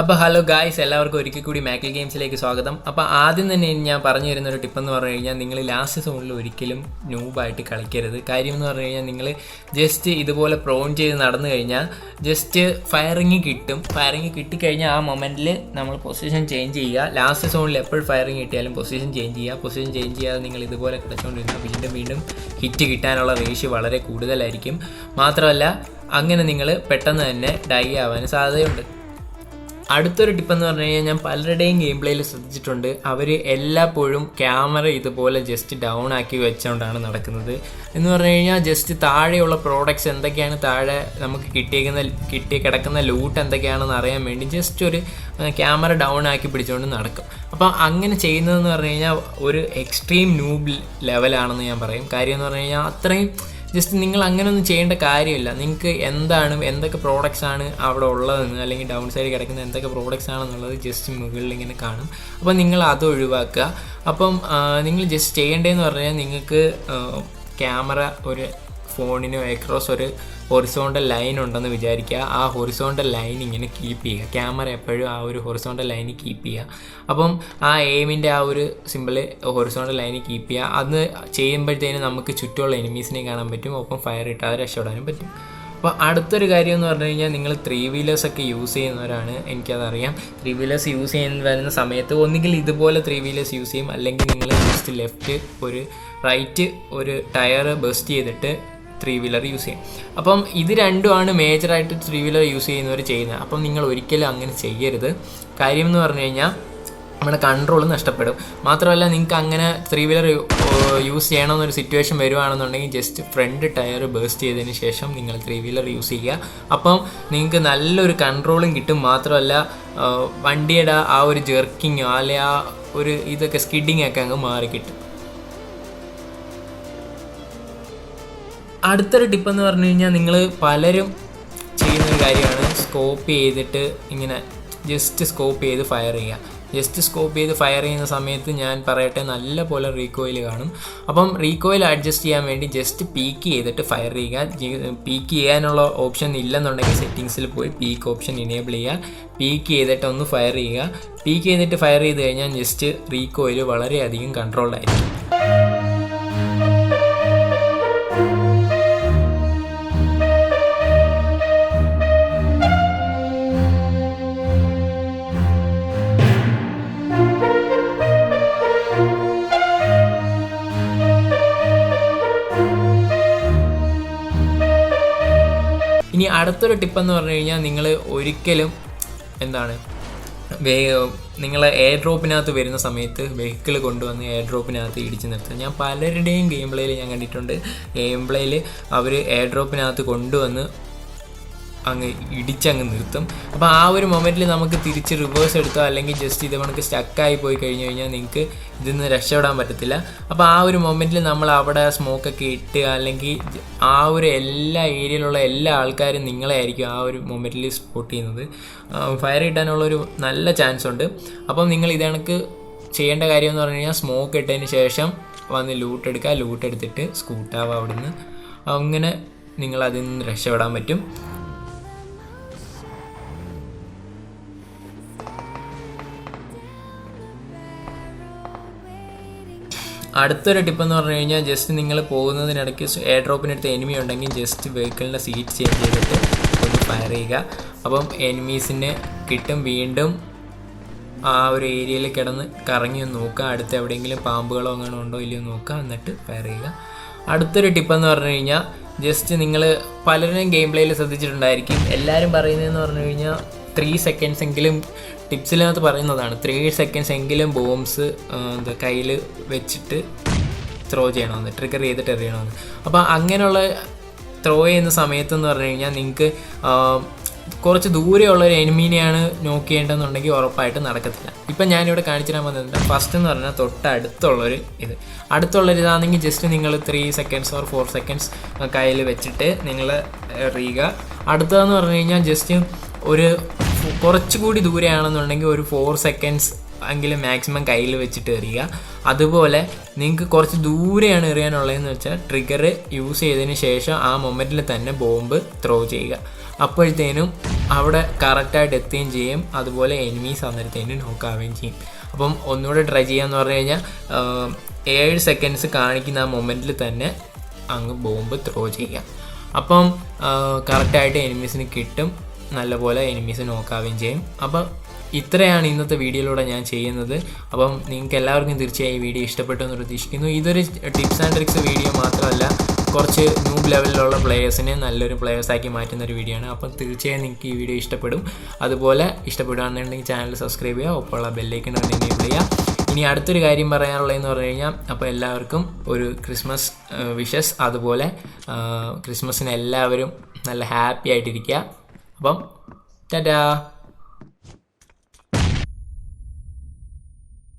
അപ്പോൾ hello guys എല്ലാവർക്കും ഒരിക്കൽ കൂടി മാക്കിൽ ഗെയിംസിലേക്ക് സ്വാഗതം. അപ്പോൾ ആദ്യം തന്നെ ഞാൻ പറഞ്ഞു തരുന്ന ഒരു ടിപ്പ് എന്ന് പറഞ്ഞു കഴിഞ്ഞാൽ നിങ്ങൾ ലാസ്റ്റ് സോണിൽ ഒരിക്കലും ന്യൂബായിട്ട് കളിക്കരുത്. കാര്യം എന്ന് പറഞ്ഞു കഴിഞ്ഞാൽ നിങ്ങൾ ജസ്റ്റ് ഇതുപോലെ പ്രോൺ ചെയ്ത് നടന്നു കഴിഞ്ഞാൽ ജസ്റ്റ് ഫയറിങ് കിട്ടും. ഫയറിങ് കിട്ടിക്കഴിഞ്ഞാൽ ആ മൊമെന്റിൽ നമ്മൾ പൊസിഷൻ ചേഞ്ച് ചെയ്യുക. ലാസ്റ്റ് സോണിൽ എപ്പോഴും ഫയറിങ് കിട്ടിയാലും പൊസിഷൻ ചേഞ്ച് ചെയ്യുക. പൊസിഷൻ ചേഞ്ച് ചെയ്യാതെ നിങ്ങൾ ഇതുപോലെ കിടച്ചുകൊണ്ടിരുന്നാൽ വീണ്ടും വീണ്ടും ഹിറ്റ് കിട്ടാനുള്ള റേഷ്യോ വളരെ കൂടുതലായിരിക്കും. മാത്രമല്ല അങ്ങനെ നിങ്ങൾ പെട്ടെന്ന് തന്നെ ഡൈ ആവാൻ സാധ്യതയുണ്ട്. അടുത്തൊരു ടിപ്പ് എന്ന് പറഞ്ഞു കഴിഞ്ഞാൽ ഞാൻ പലരുടെയും ഗെയിം പ്ലേയിൽ ശ്രദ്ധിച്ചിട്ടുണ്ട്. അവർ എല്ലാപ്പോഴും ക്യാമറ ഇതുപോലെ ജസ്റ്റ് ഡൗൺ ആക്കി വെച്ചുകൊണ്ടാണ് നടക്കുന്നത്. എന്ന് പറഞ്ഞു കഴിഞ്ഞാൽ ജസ്റ്റ് താഴെയുള്ള പ്രോഡക്റ്റ്സ് എന്തൊക്കെയാണ് താഴെ നമുക്ക് കിട്ടിയേക്കുന്ന കിട്ടി കിടക്കുന്ന ലൂട്ട് എന്തൊക്കെയാണെന്ന് അറിയാൻ വേണ്ടി ജസ്റ്റ് ഒരു ക്യാമറ ഡൗൺ ആക്കി പിടിച്ചുകൊണ്ട് നടക്കും. അപ്പോൾ അങ്ങനെ ചെയ്യുന്നതെന്ന് പറഞ്ഞു കഴിഞ്ഞാൽ ഒരു എക്സ്ട്രീം ന്യൂബ് ലെവലാണെന്ന് ഞാൻ പറയും. കാര്യം എന്ന് പറഞ്ഞു കഴിഞ്ഞാൽ അത്രയും ജസ്റ്റ് നിങ്ങൾ അങ്ങനെയൊന്നും ചെയ്യേണ്ട കാര്യമില്ല. നിങ്ങൾക്ക് എന്താണ് എന്തൊക്കെ പ്രോഡക്റ്റ്സ് ആണ് അവിടെ ഉള്ളതെന്ന് അല്ലെങ്കിൽ ഡൗൺ സൈഡ് കിടക്കുന്ന എന്തൊക്കെ പ്രോഡക്റ്റ്സ് ആണെന്നുള്ളത് ജസ്റ്റ് മുകളിൽ ഇങ്ങനെ കാണും. അപ്പോൾ നിങ്ങൾ അത് ഒഴിവാക്കുക. അപ്പം നിങ്ങൾ ജസ്റ്റ് ചെയ്യേണ്ടതെന്ന് പറഞ്ഞാൽ നിങ്ങൾക്ക് ക്യാമറ ഒരു ഫോണിന് അക്രോസ് ഒരു ഹൊറിസോണ്ടൽ ലൈൻ ഉണ്ടെന്ന് വിചാരിക്കുക. ആ ഹൊറിസോണ്ടൽ ലൈൻ ഇങ്ങനെ കീപ്പ് ചെയ്യുക. ക്യാമറ എപ്പോഴും ആ ഒരു ഹൊറിസോണ്ടൽ ലൈൻ കീപ്പ് ചെയ്യുക. അപ്പം ആ എയിമിന്റെ ആ ഒരു സിമ്പിൾ ഹൊറിസോണ്ടൽ ലൈൻ കീപ്പ് ചെയ്യുക. അത് ചെയ്യുമ്പോഴത്തേനും നമുക്ക് ചുറ്റുമുള്ള എനിമീസിനെ കാണാൻ പറ്റും. ഒപ്പം ഫയർ ഇട്ടാതെ രക്ഷപ്പെടാനും പറ്റും. അപ്പോൾ അടുത്തൊരു കാര്യം എന്ന് പറഞ്ഞു കഴിഞ്ഞാൽ നിങ്ങൾ ത്രീ വീലേഴ്സൊക്കെ യൂസ് ചെയ്യുന്നവരാണ്. എനിക്കതറിയാം. ത്രീ വീലേഴ്സ് യൂസ് ചെയ്യുന്ന വരുന്ന സമയത്ത് ഒന്നുകിൽ ഇതുപോലെ ത്രീ വീലേഴ്സ് യൂസ് ചെയ്യും. അല്ലെങ്കിൽ നിങ്ങൾ ജസ്റ്റ് ലെഫ്റ്റ് ഒരു റൈറ്റ് ഒരു ടയർ ബസ്റ്റ് ചെയ്തിട്ട് ത്രീ വീലർ യൂസ് ചെയ്യും. അപ്പം ഇത് രണ്ടുമാണ് മേജറായിട്ട് ത്രീ വീലർ യൂസ് ചെയ്യുന്നവർ ചെയ്യുന്നത്. അപ്പം നിങ്ങൾ ഒരിക്കലും അങ്ങനെ ചെയ്യരുത്. കാര്യം എന്ന് പറഞ്ഞു കഴിഞ്ഞാൽ നമ്മുടെ കൺട്രോൾ നഷ്ടപ്പെടും. മാത്രമല്ല നിങ്ങൾക്ക് അങ്ങനെ ത്രീ വീലർ യൂസ് ചെയ്യണമെന്നൊരു സിറ്റുവേഷൻ വരുവാണെന്നുണ്ടെങ്കിൽ ജസ്റ്റ് ഫ്രണ്ട് ടയർ ബേസ്റ്റ് ചെയ്തതിന് ശേഷം നിങ്ങൾ ത്രീ വീലർ യൂസ് ചെയ്യുക. അപ്പം നിങ്ങൾക്ക് നല്ലൊരു കൺട്രോളും കിട്ടും. മാത്രമല്ല വണ്ടിയുടെ ആ ഒരു ജെർക്കിങ്ങോ അല്ലെ ആ ഒരു ഇതൊക്കെ സ്കിഡിങ് ഒക്കെ അങ്ങ് മാറി കിട്ടും അടുത്തൊരു ടിപ്പ് എന്ന് പറഞ്ഞു കഴിഞ്ഞാൽ നിങ്ങൾ പലരും ചെയ്യുന്ന ഒരു കാര്യമാണ് സ്കോപ്പ് ചെയ്തിട്ട് ഇങ്ങനെ ജസ്റ്റ് സ്കോപ്പ് ചെയ്ത് ഫയർ ചെയ്യുക. ജസ്റ്റ് സ്കോപ്പ് ചെയ്ത് ഫയർ ചെയ്യുന്ന സമയത്ത് ഞാൻ പറയട്ടെ നല്ല പോലെ റീകോയിൽ കാണും. അപ്പം റീകോയിൽ അഡ്ജസ്റ്റ് ചെയ്യാൻ വേണ്ടി ജസ്റ്റ് പീക്ക് ചെയ്തിട്ട് ഫയർ ചെയ്യുക. പീക്ക് ചെയ്യാനുള്ള ഓപ്ഷൻ ഇല്ലെന്നുണ്ടെങ്കിൽ സെറ്റിങ്സിൽ പോയി പീക്ക് ഓപ്ഷൻ ഇനേബിൾ ചെയ്യുക. പീക്ക് ചെയ്തിട്ട് ഒന്ന് ഫയർ ചെയ്യുക. പീക്ക് ചെയ്തിട്ട് ഫയർ ചെയ്ത് കഴിഞ്ഞാൽ ജസ്റ്റ് റീകോയിൽ വളരെയധികം കൺട്രോൾഡ് അടുത്തൊരു ടിപ്പ് എന്ന് പറഞ്ഞു കഴിഞ്ഞാൽ നിങ്ങൾ ഒരിക്കലും എന്താണ് വേ നിങ്ങൾ എയർ ഡ്രോപ്പിനകത്ത് വരുന്ന സമയത്ത് വെഹിക്കിൾ കൊണ്ടുവന്ന് എയർ ഡ്രോപ്പിനകത്ത് ഇടിച്ച് നിർത്തുക. ഞാൻ പലരുടെയും ഗെയിം പ്ലേയിൽ ഞാൻ കണ്ടിട്ടുണ്ട്. ഗെയിം പ്ലേയിൽ അവർ എയർ ഡ്രോപ്പിനകത്ത് കൊണ്ടുവന്ന് അങ്ങ് ഇടിച്ചങ്ങ് നിർത്തും. അപ്പോൾ ആ ഒരു മൊമെന്റിൽ നമുക്ക് തിരിച്ച് റിവേഴ്സ് എടുത്തോ അല്ലെങ്കിൽ ജസ്റ്റ് ഇത് കണക്ക് സ്റ്റക്കായി പോയി കഴിഞ്ഞ് കഴിഞ്ഞാൽ നിങ്ങൾക്ക് ഇതിൽ നിന്ന് രക്ഷപ്പെടാൻ പറ്റത്തില്ല. അപ്പോൾ ആ ഒരു മൊമെന്റിൽ നമ്മൾ അവിടെ സ്മോക്കൊക്കെ ഇട്ട് അല്ലെങ്കിൽ ആ ഒരു എല്ലാ ഏരിയയിലുള്ള എല്ലാ ആൾക്കാരും നിങ്ങളെ ആയിരിക്കും ആ ഒരു മൊമെന്റിൽ സ്പോട്ട് ചെയ്യുന്നത്. ഫയർ ഇടാനുള്ള ഒരു നല്ല ചാൻസ് ഉണ്ട്. അപ്പം നിങ്ങൾ ഇത് കണക്ക് ചെയ്യേണ്ട കാര്യം എന്ന് പറഞ്ഞു കഴിഞ്ഞാൽ സ്മോക്ക് ഇട്ടതിന് ശേഷം വന്ന് ലൂട്ട് എടുക്കുക. ലൂട്ട് എടുത്തിട്ട് സ്കൂട്ടാവുക അവിടുന്ന്. അങ്ങനെ നിങ്ങൾ അതിൽ നിന്ന് രക്ഷപ്പെടാൻ പറ്റും. അടുത്തൊരു ടിപ്പ് എന്ന് പറഞ്ഞു കഴിഞ്ഞാൽ ജസ്റ്റ് നിങ്ങൾ പോകുന്നതിനിടയ്ക്ക് എയർ ഡ്രോപ്പിനടുത്ത് എനിമി ഉണ്ടെങ്കിൽ ജസ്റ്റ് വെഹിക്കിളിന്റെ സീറ്റ് ചേഞ്ച് ചെയ്തിട്ട് ഒന്ന് ഫയർ ചെയ്യുക. അപ്പം എനിമീസിനെ കിട്ടും വീണ്ടും ആ ഒരു ഏരിയയിൽ കിടന്ന് കറങ്ങി നോക്കുക. അടുത്ത് എവിടെയെങ്കിലും പാമ്പുകളോ അങ്ങനെ ഉണ്ടോ ഇല്ലയോ നോക്കുക. എന്നിട്ട് ഫയർ ചെയ്യുക. അടുത്തൊരു ടിപ്പ് എന്ന് പറഞ്ഞു കഴിഞ്ഞാൽ ജസ്റ്റ് നിങ്ങൾ പലരുടെയും ഗെയിം പ്ലേയിൽ ശ്രദ്ധിച്ചിട്ടുണ്ടായിരിക്കും. എല്ലാവരും പറയുന്നതെന്ന് പറഞ്ഞു കഴിഞ്ഞാൽ ത്രീ സെക്കൻഡ്സ് എങ്കിലും ടിപ്സിനകത്ത് പറയുന്നതാണ്. ത്രീ സെക്കൻഡ്സ് എങ്കിലും ബോംബ്സ് എന്താ കയ്യിൽ വെച്ചിട്ട് ത്രോ ചെയ്യണമെന്ന് ട്രിഗർ ചെയ്തിട്ട് എറിയണമെന്ന്. അപ്പോൾ അങ്ങനെയുള്ള ത്രോ ചെയ്യുന്ന സമയത്തെന്ന് പറഞ്ഞു കഴിഞ്ഞാൽ നിങ്ങൾക്ക് കുറച്ച് ദൂരെയുള്ള ഒരു എനിമീനെയാണ് നോക്ക് ചെയ്യേണ്ടതെന്നുണ്ടെങ്കിൽ ഉറപ്പായിട്ട് നടക്കത്തില്ല. ഇപ്പം ഞാനിവിടെ കാണിച്ചു തരാൻ വന്നത് ഫസ്റ്റ് എന്ന് പറഞ്ഞാൽ തൊട്ടടുത്തുള്ളൊരു ഇത്. അടുത്തുള്ളൊരു ഇതാണെങ്കിൽ ജസ്റ്റ് നിങ്ങൾ three seconds or four seconds കയ്യിൽ വെച്ചിട്ട് നിങ്ങൾ എറിയുക. അടുത്തതെന്ന് പറഞ്ഞു കഴിഞ്ഞാൽ ജസ്റ്റ് ഒരു കുറച്ചുകൂടി ദൂരെയാണെന്നുണ്ടെങ്കിൽ ഒരു ഫോർ സെക്കൻഡ്സ് എങ്കിലും മാക്സിമം കയ്യിൽ വെച്ചിട്ട് എറിയുക. അതുപോലെ നിങ്ങൾക്ക് കുറച്ച് ദൂരെയാണ് എറിയാനുള്ളതെന്ന് വെച്ചാൽ ട്രിഗർ യൂസ് ചെയ്തതിന് ശേഷം ആ മൊമെന്റിൽ തന്നെ ബോംബ് ത്രോ ചെയ്യുക. അപ്പോഴത്തേനും അവിടെ കറക്റ്റായിട്ട് എത്തുകയും ചെയ്യും. അതുപോലെ എനിമീസ് അന്നേരത്തേന് നോക്കാവുകയും ചെയ്യും. അപ്പം ഒന്നുകൂടെ ട്രൈ ചെയ്യാന്ന് പറഞ്ഞു കഴിഞ്ഞാൽ ഏഴ് സെക്കൻഡ്സ് കാണിക്കുന്ന ആ മൊമെന്റിൽ തന്നെ അങ്ങ് ബോംബ് ത്രോ ചെയ്യുക. അപ്പം കറക്റ്റായിട്ട് എനിമീസിന് കിട്ടും. നല്ലപോലെ എനിമീസ് നോക്കാവുകയും ചെയ്യും. അപ്പം ഇത്രയാണ് ഇന്നത്തെ വീഡിയോയിലൂടെ ഞാൻ ചെയ്യുന്നത്. അപ്പം നിങ്ങൾക്ക് എല്ലാവർക്കും തീർച്ചയായും ഈ വീഡിയോ ഇഷ്ടപ്പെട്ടു എന്ന് പ്രതീക്ഷിക്കുന്നു. ഇതൊരു ടിപ്സ് ആൻഡ് ട്രിക്സ് വീഡിയോ മാത്രമല്ല കുറച്ച് ന്യൂ ലെവലിലുള്ള പ്ലേയേഴ്സിനെ നല്ലൊരു പ്ലേയേഴ്സാക്കി മാറ്റുന്ന ഒരു വീഡിയോ ആണ്. അപ്പം തീർച്ചയായും നിങ്ങൾക്ക് ഈ വീഡിയോ ഇഷ്ടപ്പെടും. അതുപോലെ ഇഷ്ടപ്പെടുകയാണെന്നുണ്ടെങ്കിൽ ചാനൽ സബ്സ്ക്രൈബ് ചെയ്യുക ഒപ്പമുള്ള ബെല്ലൈക്കൺ എനേബിൾ ചെയ്യുക. ഇനി അടുത്തൊരു കാര്യം പറയാനുള്ളതെന്ന് പറഞ്ഞു കഴിഞ്ഞാൽ അപ്പോൾ എല്ലാവർക്കും ഒരു ക്രിസ്മസ് വിഷസ് അതുപോലെ ക്രിസ്മസിന് എല്ലാവരും നല്ല ഹാപ്പി ആയിട്ടിരിക്കുക. അപ്പം ടാറ്റാ